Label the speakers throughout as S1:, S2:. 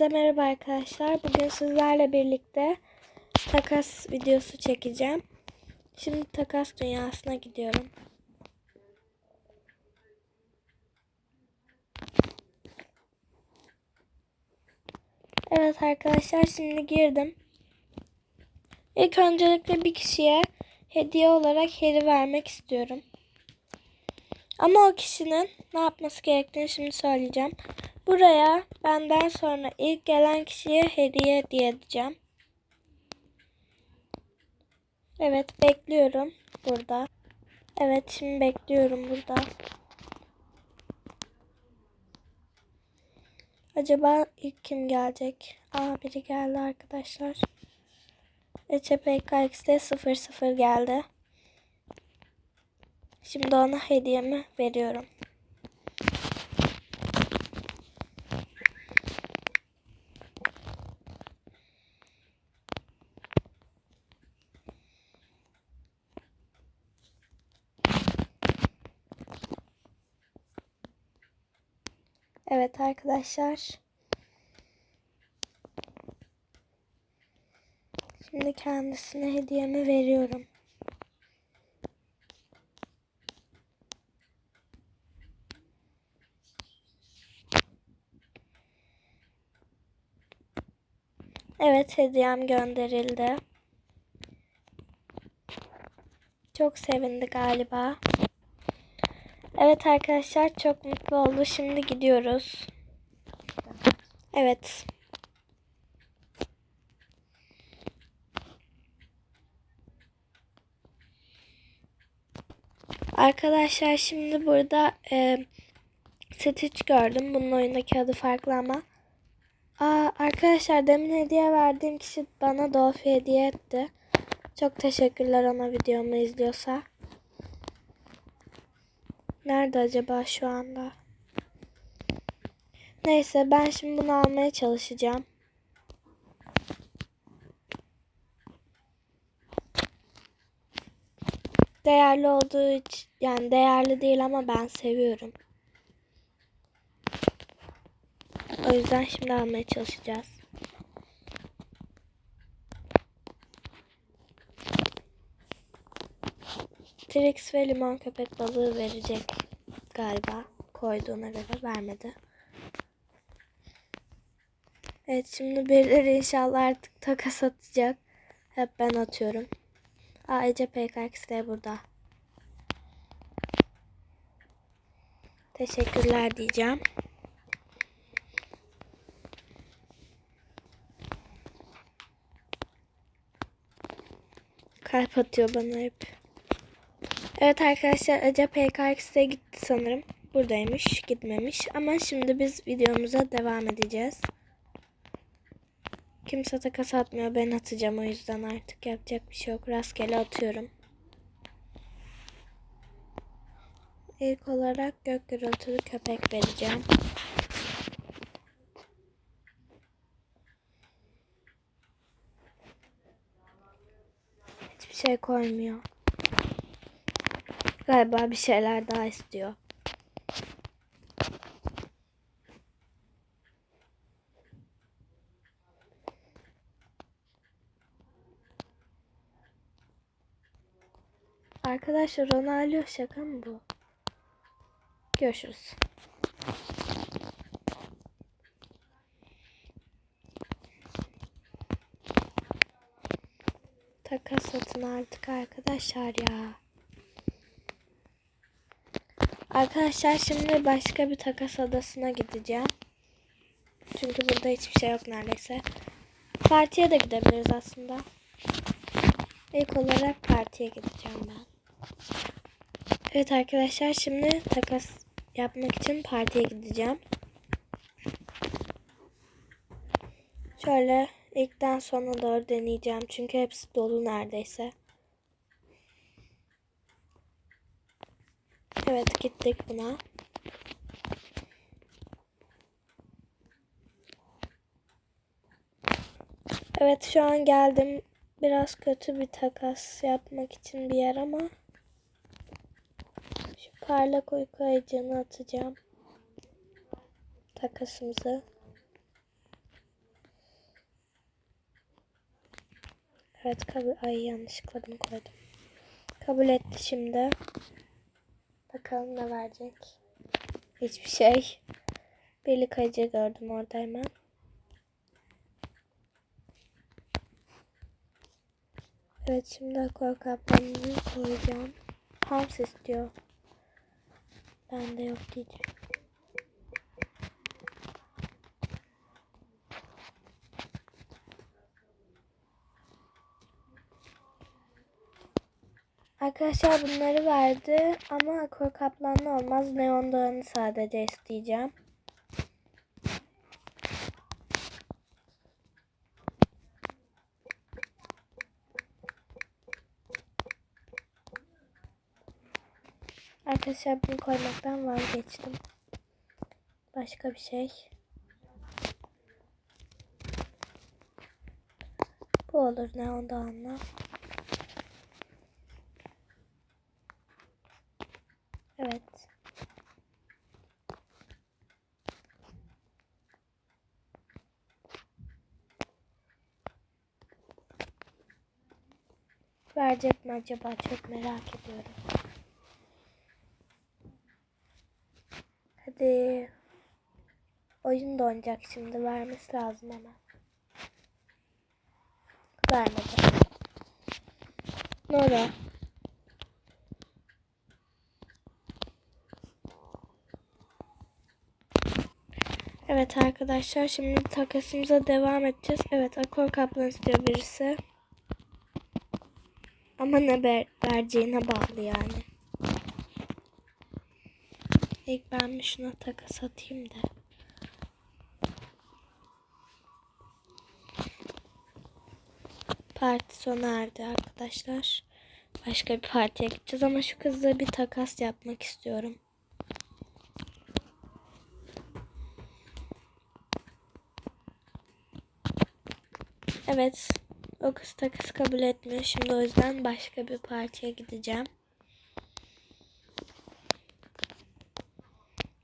S1: Herkese merhaba arkadaşlar. Bugün sizlerle birlikte takas videosu çekeceğim. Şimdi takas dünyasına gidiyorum. Evet arkadaşlar şimdi girdim. İlk öncelikle bir kişiye hediye olarak heri vermek istiyorum. Ama o kişinin ne yapması gerektiğini şimdi söyleyeceğim. Buraya benden sonra ilk gelen kişiye hediye edeceğim. Evet bekliyorum burada. Evet şimdi bekliyorum burada. Acaba ilk kim gelecek? Aa biri geldi arkadaşlar. ECPKX'de 00 geldi. Şimdi ona hediyemi veriyorum. Evet arkadaşlar. Şimdi kendisine hediyemi veriyorum. Evet hediyem gönderildi. Çok sevindi galiba. Evet arkadaşlar çok mutlu oldu. Şimdi gidiyoruz. Evet. Arkadaşlar şimdi burada e, Stitch gördüm. Bunun oyundaki adı farklı ama. Aa, arkadaşlar demin hediye verdiğim kişi bana Dolphy hediye etti. Çok teşekkürler ona videomu izliyorsa. Nerede acaba şu anda? Neyse ben şimdi bunu almaya çalışacağım. Değerli olduğu için yani değerli değil ama ben seviyorum. O yüzden şimdi almaya çalışacağız. Trix ve limon köpek balığı verecek galiba. Koyduğuna göre vermedi. Evet şimdi birileri inşallah artık takas atacak. Hep ben atıyorum. Aa Ece PKX de burada. Teşekkürler diyeceğim. Kalp atıyor bana hep. Evet arkadaşlar Ece PKX'e gitti sanırım. Buradaymış gitmemiş. Ama şimdi biz videomuza devam edeceğiz. Kimse takas atmıyor. Ben atacağım o yüzden artık yapacak bir şey yok. Rastgele atıyorum. İlk olarak gök gürültülü köpek vereceğim. Hiçbir şey koymuyor. Galiba bir şeyler daha istiyor. Arkadaşlar Ronaldo şaka mı bu? Görüşürüz. Takas satın artık arkadaşlar ya. Arkadaşlar şimdi başka bir takas adasına gideceğim. Çünkü burada hiçbir şey yok neredeyse. Partiye de gidebiliriz aslında. İlk olarak partiye gideceğim ben. Evet arkadaşlar şimdi takas yapmak için partiye gideceğim. Şöyle ilkten sona doğru deneyeceğim. Çünkü hepsi dolu neredeyse. Evet gittik buna. Evet şu an geldim. Biraz kötü bir takas yapmak için bir yer ama şu parlak uyku ayıcını atacağım. Takasımızı. Evet kabul ay yanlışlıkla bunu koydum. Kabul etti şimdi. Bakalım ne verecek. Hiçbir şey. Birlik acı gördüm orada hemen. Evet şimdi akor kaplanını koyacağım. Hams istiyor. Bende yok diyeceğim. Arkadaşlar bunları verdi ama akor kaplanlı olmaz. Neon dağını sadece isteyeceğim. Arkadaşlar bunu koymaktan vazgeçtim. Başka bir şey. Bu olur neon dağınla. Evet. Verecek mi acaba? Çok merak ediyorum. Hadi. Oyun donacak şimdi. Vermesi lazım hemen. Vermedi. Nora. Evet arkadaşlar şimdi takasımıza devam edeceğiz. Evet akor kaplan istiyor birisi. Ama ne ver, vereceğine bağlı yani. İlk ben şuna takas atayım da. Parti sona erdi arkadaşlar. Başka bir partiye gideceğiz ama şu kızla bir takas yapmak istiyorum. Evet. O kız takas kabul etmiyor. Şimdi o yüzden başka bir partiye gideceğim.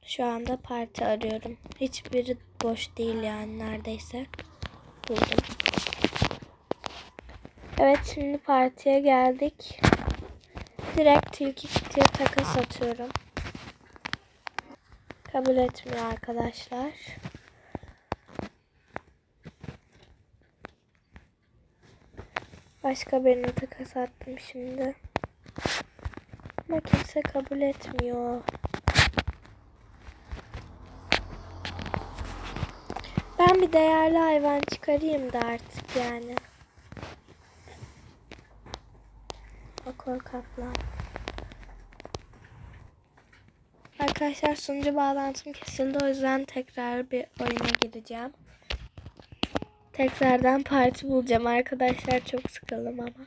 S1: Şu anda parti arıyorum. Hiçbiri boş değil yani neredeyse. Buldum. Evet şimdi partiye geldik. Direkt tilki kitiye takas atıyorum. Kabul etmiyor arkadaşlar. Başka birine takas attım şimdi. Ama kimse kabul etmiyor. Ben bir değerli hayvan çıkarayım da artık yani. Akor kaplan. Arkadaşlar sunucu bağlantım kesildi o yüzden tekrar bir oyuna gireceğim. Tekrardan parti bulacağım arkadaşlar çok sıkıldım ama.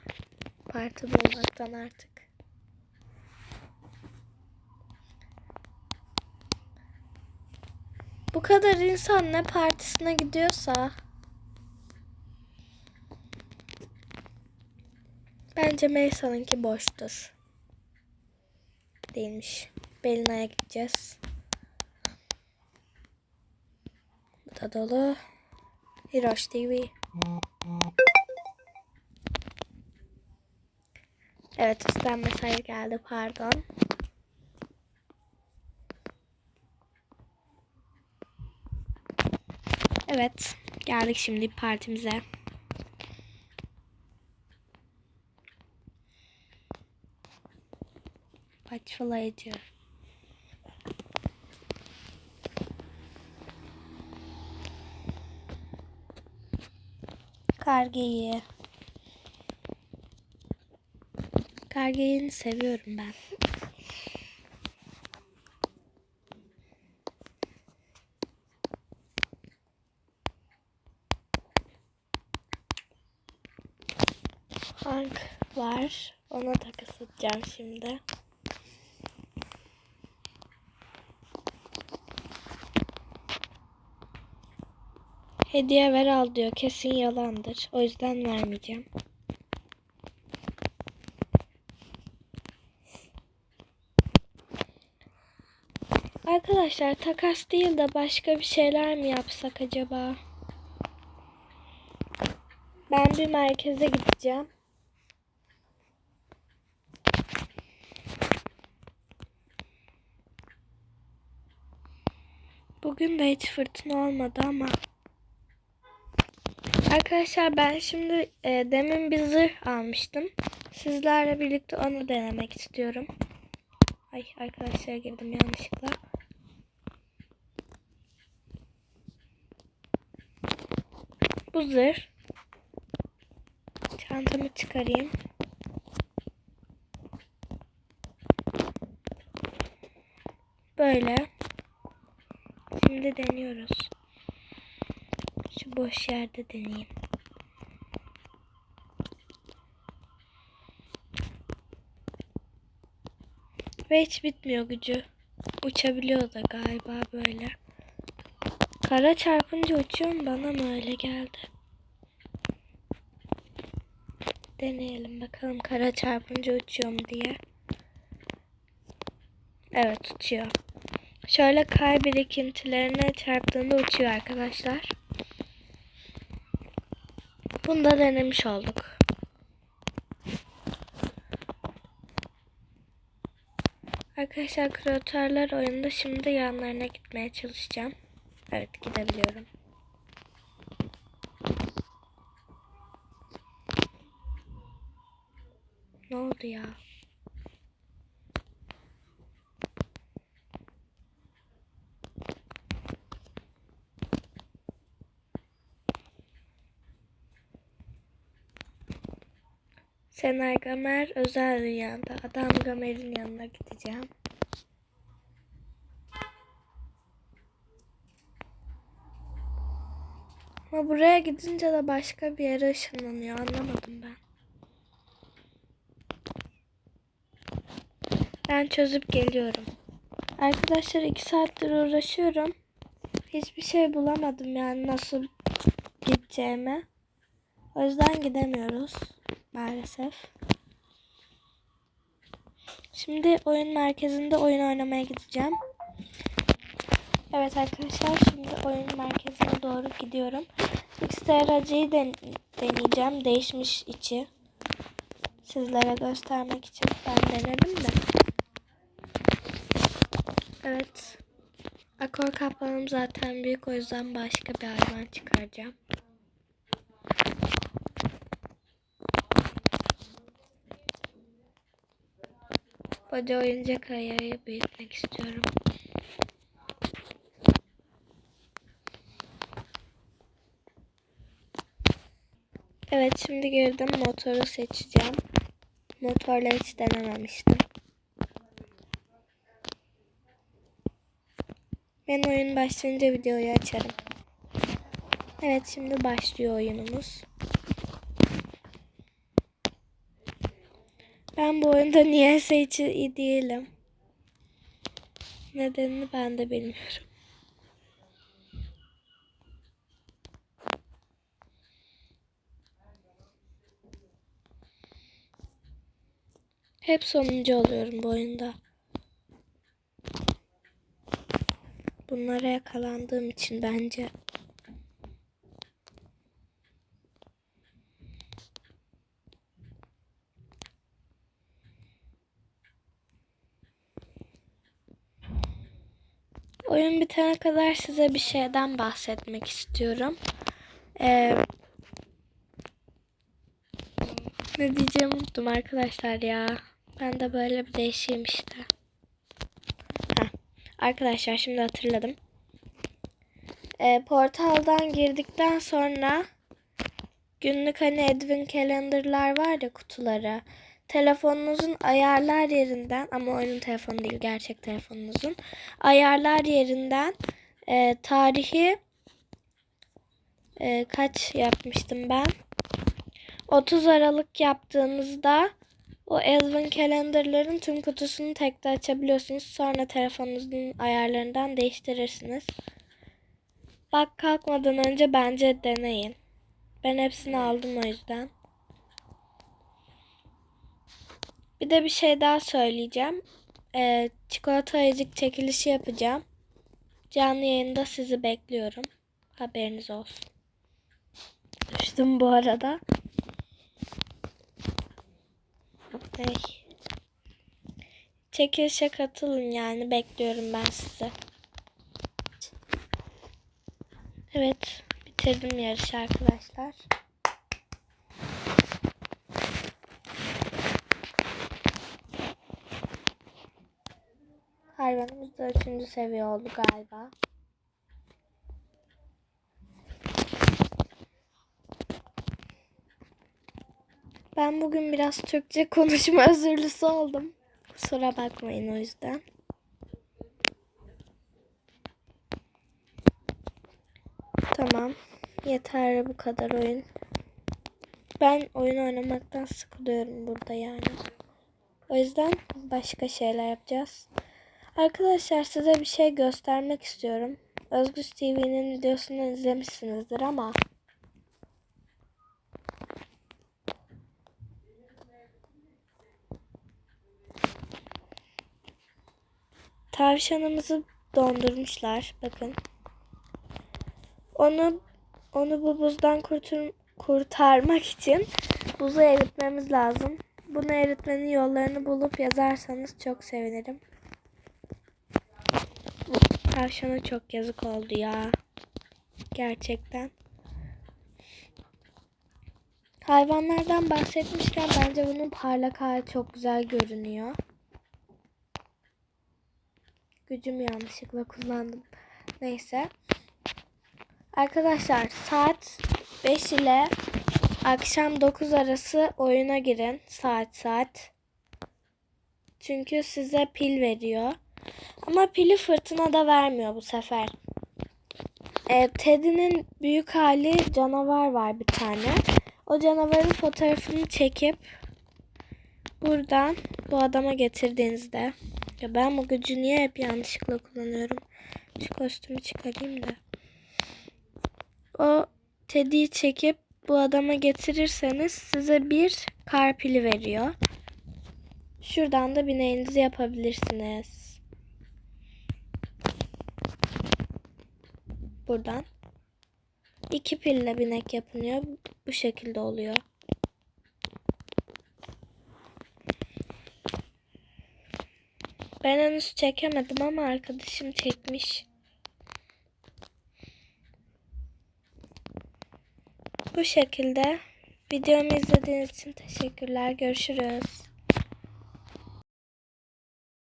S1: Parti bulmaktan artık. Bu kadar insan ne partisine gidiyorsa Bence Melisa'nınki boştur. Değilmiş. Belina'ya gideceğiz. Bu da dolu. Hiroş TV. Evet üstten mesaj geldi pardon. Evet geldik şimdi partimize. Açılayıcı. Kargeyi. Kargeyi seviyorum ben. Hank var. Ona takas atacağım şimdi. Hediye ver al diyor. Kesin yalandır. O yüzden vermeyeceğim. Arkadaşlar takas değil de başka bir şeyler mi yapsak acaba? Ben bir merkeze gideceğim. Bugün de hiç fırtına olmadı ama. Arkadaşlar ben şimdi e, demin bir zırh almıştım. Sizlerle birlikte onu denemek istiyorum. Ay arkadaşlar girdim yanlışlıkla. Bu zırh. Çantamı çıkarayım. Böyle. Şimdi deniyoruz. Boş yerde deneyeyim. Ve hiç bitmiyor gücü. Uçabiliyor da galiba böyle. Kara çarpınca uçuyor bana mı öyle geldi? Deneyelim bakalım kara çarpınca uçuyor mu diye. Evet uçuyor. Şöyle kar birikintilerine çarptığında uçuyor arkadaşlar. Bunu da denemiş olduk. Arkadaşlar kreatörler oyunda şimdi yanlarına gitmeye çalışacağım. Evet gidebiliyorum. Ne oldu ya? Senay Gamer özel dünyada. Adam Gamer'in yanına gideceğim. Ama buraya gidince de başka bir yere ışınlanıyor. Anlamadım ben. Ben çözüp geliyorum. Arkadaşlar iki saattir uğraşıyorum. Hiçbir şey bulamadım yani nasıl gideceğimi. O yüzden gidemiyoruz maalesef. Şimdi oyun merkezinde oyun oynamaya gideceğim. Evet arkadaşlar şimdi oyun merkezine doğru gidiyorum. XTRC'yi den deneyeceğim. Değişmiş içi. Sizlere göstermek için ben denedim de. Evet. Akor kaplanım zaten büyük o yüzden başka bir hayvan çıkaracağım. Koca oyuncak ayarı büyütmek istiyorum. Evet şimdi girdim motoru seçeceğim. Motorla hiç denememiştim. Ben oyun başlayınca videoyu açarım. Evet şimdi başlıyor oyunumuz. Bu oyunda niyeyse hiç iyi değilim. Nedenini ben de bilmiyorum. Hep sonuncu oluyorum bu oyunda. Bunlara yakalandığım için bence. Oyun bitene kadar size bir şeyden bahsetmek istiyorum. Ee, ne diyeceğimi unuttum arkadaşlar ya. Ben de böyle bir değişeyim işte. Heh. Arkadaşlar şimdi hatırladım. Ee, portaldan girdikten sonra günlük hani Edwin Calendar'lar var ya kutuları. Telefonunuzun ayarlar yerinden ama oyunun telefonu değil gerçek telefonunuzun ayarlar yerinden e, tarihi e, kaç yapmıştım ben? 30 Aralık yaptığınızda o Elvin Calendar'ların tüm kutusunu tekrar açabiliyorsunuz. Sonra telefonunuzun ayarlarından değiştirirsiniz. Bak kalkmadan önce bence deneyin. Ben hepsini aldım o yüzden. Bir de bir şey daha söyleyeceğim. Ee, çikolata ayıcık çekilişi yapacağım. Canlı yayında sizi bekliyorum. Haberiniz olsun. Düştüm bu arada. Ay. Çekilişe katılın yani bekliyorum ben sizi. Evet bitirdim yarışı arkadaşlar. Hayvanımız da üçüncü seviye oldu galiba. Ben bugün biraz Türkçe konuşma özürlüsü oldum. Kusura bakmayın o yüzden. Tamam. Yeterli bu kadar oyun. Ben oyun oynamaktan sıkılıyorum burada yani. O yüzden başka şeyler yapacağız. Arkadaşlar size bir şey göstermek istiyorum. Özgüç TV'nin videosunu izlemişsinizdir ama tavşanımızı dondurmuşlar. Bakın. Onu onu bu buzdan kurtur, kurtarmak için buzu eritmemiz lazım. Bunu eritmenin yollarını bulup yazarsanız çok sevinirim. Tavşana çok yazık oldu ya. Gerçekten. Hayvanlardan bahsetmişken bence bunun parlak hali çok güzel görünüyor. Gücümü yanlışlıkla kullandım. Neyse. Arkadaşlar saat 5 ile akşam 9 arası oyuna girin. Saat saat. Çünkü size pil veriyor. Ama pili fırtına da vermiyor bu sefer. E, Teddy'nin büyük hali canavar var bir tane. O canavarın fotoğrafını çekip buradan bu adama getirdiğinizde ya ben bu gücü niye hep yanlışlıkla kullanıyorum? Şu kostümü çıkarayım da. O Teddy'yi çekip bu adama getirirseniz size bir kar pili veriyor. Şuradan da bineğinizi yapabilirsiniz. Buradan. iki pille binek yapılıyor. Bu şekilde oluyor. Ben henüz çekemedim ama arkadaşım çekmiş. Bu şekilde videomu izlediğiniz için teşekkürler. Görüşürüz.